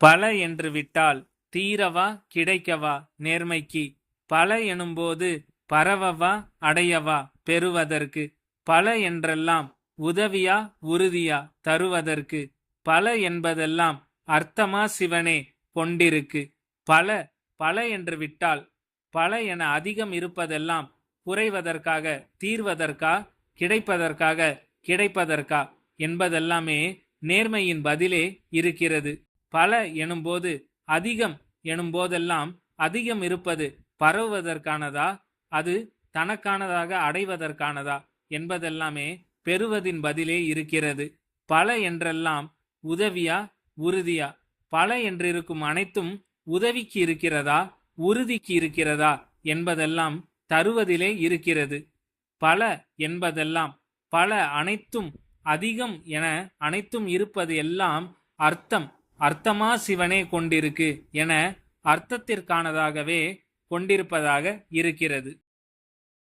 பல என்று விட்டால் தீரவா கிடைக்கவா நேர்மைக்கு. பல எனும்போது பரவவா அடையவா பெறுவதற்கு. பல என்றெல்லாம் உதவியா உறுதியா தருவதற்கு. பல என்பதெல்லாம் அர்த்தமா சிவனே கொண்டிருக்கு. பல பல என்று விட்டால் பல என அதிகம் இருப்பதெல்லாம் குறைவதற்காக தீர்வதற்கா கிடைப்பதற்காக கிடைப்பதற்கா என்பதெல்லாமே நேர்மையின் பதிலே இருக்கிறது. பல எனும்போது அதிகம் எனும்போதெல்லாம் அதிகம் இருப்பது பரவுவதற்கானதா? அது தனக்கானதாக அடைவதற்கானதா? என்பதெல்லாமே பெறுவதின் பதிலே இருக்கிறது. பல என்றெல்லாம் உதவியா? உறுதியா? பல என்றிருக்கும் அனைத்தும் உதவிக்கு இருக்கிறதா? உறுதிக்கு இருக்கிறதா? என்பதெல்லாம் தருவதிலே இருக்கிறது. பல என்பதெல்லாம் பல அனைத்தும் அதிகம் என அனைத்தும் இருப்பது எல்லாம் அர்த்தம். அர்த்தமா சிவனே கொண்டிருக்கு என அர்த்தத்திற்கானதாகவே கொண்டிருப்பதாக இருக்கிறது.